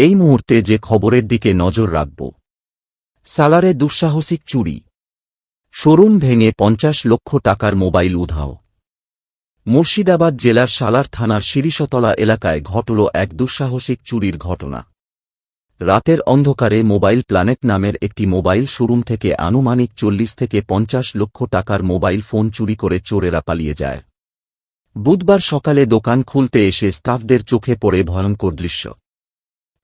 এই মুহূর্তে যে খবরের দিকে নজর রাখব। সালারে দুঃসাহসিক চুরি। শোরুম ভেঙে পঞ্চাশ লক্ষ টাকার মোবাইল উধাও। মুর্শিদাবাদ জেলার সালার থানার শিরিষতলা এলাকায় ঘটল এক দুঃসাহসিক চুরির ঘটনা। রাতের অন্ধকারে মোবাইল প্ল্যানেট নামের একটি মোবাইল শোরুম থেকে আনুমানিক চল্লিশ থেকে পঞ্চাশ লক্ষ টাকার মোবাইল ফোন চুরি করে চোরেরা পালিয়ে যায়। বুধবার সকালে দোকান খুলতে এসে স্টাফদের চোখে পড়ে ভয়ঙ্কর দৃশ্য।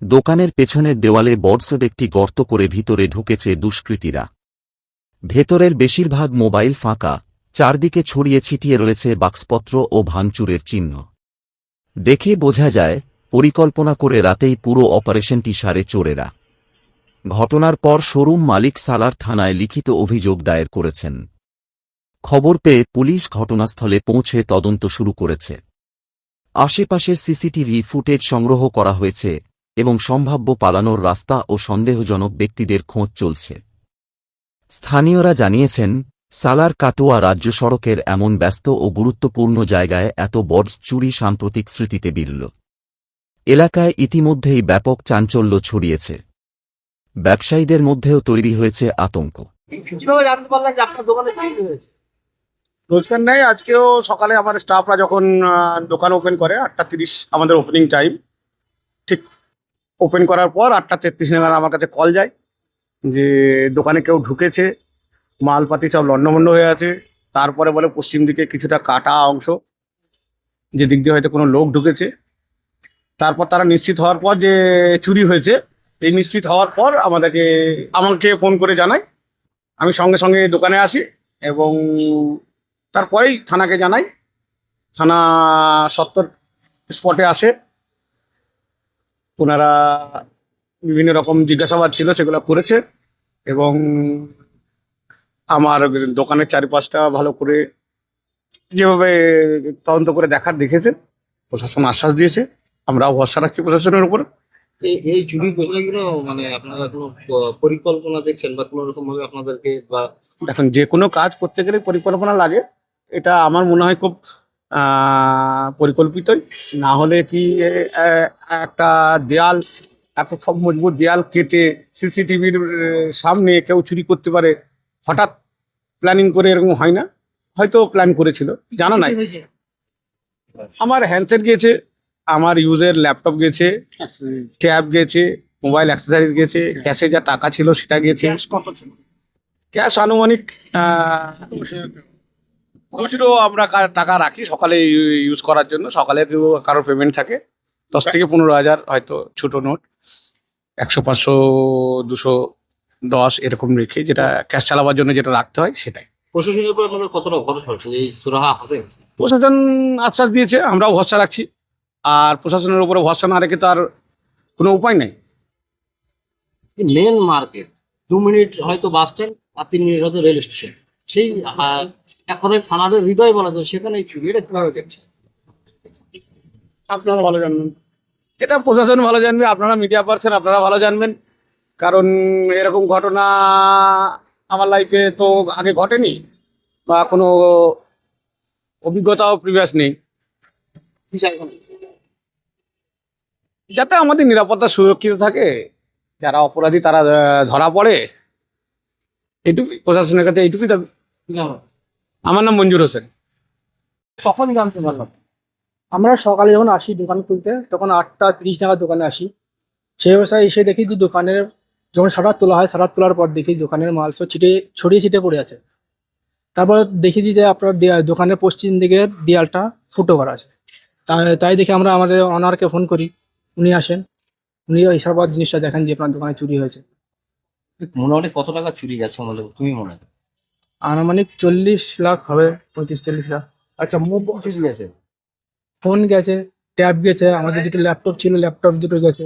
দোকানের পেছনের দেওয়ালে বর্ডসেড একটি গর্ত করে ভিতরে ঢুকেছে দুষ্কৃতীরা। ভেতরের বেশিরভাগ মোবাইল ফাঁকা, চারদিকে ছড়িয়ে ছিটিয়ে রয়েছে বাক্সপত্র ও ভাঙচুরের চিহ্ন। দেখে বোঝা যায়, পরিকল্পনা করে রাতেই পুরো অপারেশনটি সারে চোরেরা। ঘটনার পর শোরুম মালিক সালার থানায় লিখিত অভিযোগ দায়ের করেছেন। খবর পেয়ে পুলিশ ঘটনাস্থলে পৌঁছে তদন্ত শুরু করেছে। আশেপাশের সিসিটিভি ফুটেজ সংগ্রহ করা হয়েছে এবং সম্ভাব্য পালানোর রাস্তা ও সন্দেহজনক ব্যক্তিদের খোঁজ চলছে। স্থানীয়রা জানিয়েছেন সালার কাটোয়া রাজ্য সড়কের এমন ব্যস্ত ও গুরুত্বপূর্ণ জায়গায় এত বডস চুরি সাম্প্রতিক স্মৃতিতে বিরল। এলাকায় ইতিমধ্যেই ব্যাপক চাঞ্চল্য ছড়িয়েছে। ব্যবসায়ীদের মধ্যেও তৈরি হয়েছে আতঙ্ক। দোকানে নেই আজকেও সকালে আমার স্টাফরা যখন আহ, দোকান ওপেন করে আটটা তিরিশ আমাদের ওপেনিং টাইম ওপেন করার পর আটটা তেত্রিশ নাগাদ আমার কাছে কল যায় যে দোকানে কেউ ঢুকেছে, মালপাতি সব লণ্ডভণ্ড হয়ে আছে। তারপরে বলে পশ্চিম দিকে কিছুটা কাটা অংশ, যে দিক দিয়ে হয়তো কোনো লোক ঢুকেছে। তারপর তারা নিশ্চিত হওয়ার পর যে চুরি হয়েছে, এই নিশ্চিত হওয়ার পর আমাদেরকে, আমাকে ফোন করে জানায়। আমি সঙ্গে সঙ্গে দোকানে আসি এবং তারপরেই থানাকে জানাই। থানা সত্তর স্পটে আসে। ওনারা বিভিন্ন রকম জিজ্ঞাসাবাদ ছিল সেগুলো করেছে এবং আমার দোকানের চারিপাশটা ভালো করে যেভাবে তদন্ত করে দেখার দেখেছে প্রশাসন আশ্বাস দিয়েছে আমরাও ভরসা রাখছি প্রশাসনের উপর। এই এই চুরি মানে আপনারা কোনো পরিকল্পনা দেখছেন বা কোনো রকম ভাবে আপনাদেরকে বা এখন যে কোনো কাজ করতে গেলে পরিকল্পনা লাগে এটা আমার মনে হয় খুব পরিকল্পিতই। না হলে কি একটা দেয়াল এত সব মজবুত দেয়াল কেটে সিসিটিভির সামনে কেউ চুরি করতে পারে হঠাৎ প্ল্যানিং করে এরকম হয় না? হয়তো প্ল্যান করেছিল জানা নাই। আমার হ্যান্ডসেট গেছে আমার ইউজের ল্যাপটপ গেছে ট্যাব গেছে মোবাইল অ্যাক্সেসরিজ গেছে ক্যাশে যা টাকা ছিল সেটা গেছে। কত ছিল? ক্যাশ আনুমানিক খুচরো আমরা টাকা রাখি সকালে ইউজ করার জন্য। সকালে কারোর পেমেন্ট থাকে। দশ থেকে পনেরো হাজার হয়তো ছোট নোট। একশো পাঁচশো দুশো দশ এরকম রেখে যেটা ক্যাশ চালাবার জন্য যেটা রাখতে হয় সেটাই। প্রশাসনের উপর আপনাদের কতটা ভরসা এই সুরাহা হবে? প্রশাসন আশ্বাস দিয়েছে আমরাও ভরসা রাখছি। আর প্রশাসনের উপরে ভরসা না রেখে তো আর কোনো উপায় নেই। মেন মার্কেট দু মিনিট হয়তো বাস স্ট্যান্ড আর তিন মিনিট হয়তো রেল স্টেশন সেই এক কথায় সানাদের হৃদয় বলা যায় সেখানে এই চুরি এটা কীভাবে দেখছে আপনারা ভালো জানবেন। এটা প্রশাসন ভালো জানবে আপনারা মিডিয়া পার্সন আপনারা ভালো জানবেন। কারণ এরকম ঘটনা আমার লাইফে তো আগে ঘটেনি বা কোনো অভিজ্ঞতাও প্রিভিয়াস নেই। যাতে আমাদের নিরাপত্তা সুরক্ষিত থাকে যারা অপরাধী তারা ধরা পড়ে এইটুকুই প্রশাসনের কাছে এইটুকুই দাবি? আমার নাম মঞ্জুর হোসেন। কখন জানতে পারলাম আমরা সকালে যখন আসি দোকান খুলতে তখন আটটা তিরিশ নাগাদ দোকানে আসি। সেই অবস্থায় এসে দেখি যে দোকানের যখন শাটার তোলা হয় শাটার তোলার পর দেখি দোকানের মাল সব ছিটে ছড়িয়ে ছিটে পড়ে আছে। তারপর দেখি যে আপনার দোকানের পশ্চিম দিকের দেয়ালটা ফুটো করা আছে। তাই দেখে আমরা আমাদের অনারকে ফোন করি। উনি আসেন। উনি হিসাবাদ জিনিসটা দেখেন যে আপনার দোকানে চুরি হয়েছে। মোটামুটি কত টাকা চুরি গেছে আমাদের? তুমি মনে হয় আনুমানিক চল্লিশ লাখ হবে পঁয়ত্রিশ চল্লিশ লাখ। আচ্ছা চুরি গেছে। ফোন গেছে ট্যাব গেছে আমাদের দুটো ল্যাপটপ ছিল ল্যাপটপ দুটো গেছে।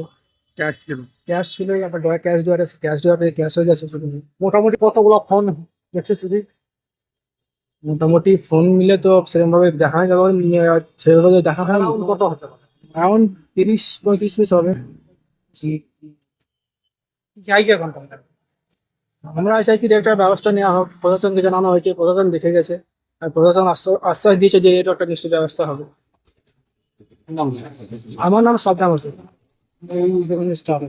ক্যাশ ছিল। ক্যাশ ছিল আপনার ডয়া ক্যাশ দেওয়ার আছে ক্যাশ দেওয়ার ক্যাশ হয়ে গেছে শুধু। মোটামুটি কতগুলো ফোন গেছে চুরি মোটামুটি ফোন মিলে তো সেরকম ভাবে দেখা যাবে সেভাবে দেখা হয় কত হতে পারে? এখন তিরিশ পঁয়ত্রিশ পিস হবে। আমরা চাই কি একটা ব্যবস্থা নেওয়া হোক প্রশাসনকে জানানো হয়েছে প্রশাসন দেখে গেছে আর প্রশাসন আশ্বাস- দিয়েছে যে এটা একটা নিশ্চয় ব্যবস্থা হবে। আমার নাম সাদ্দাম হোসেন স্টাফ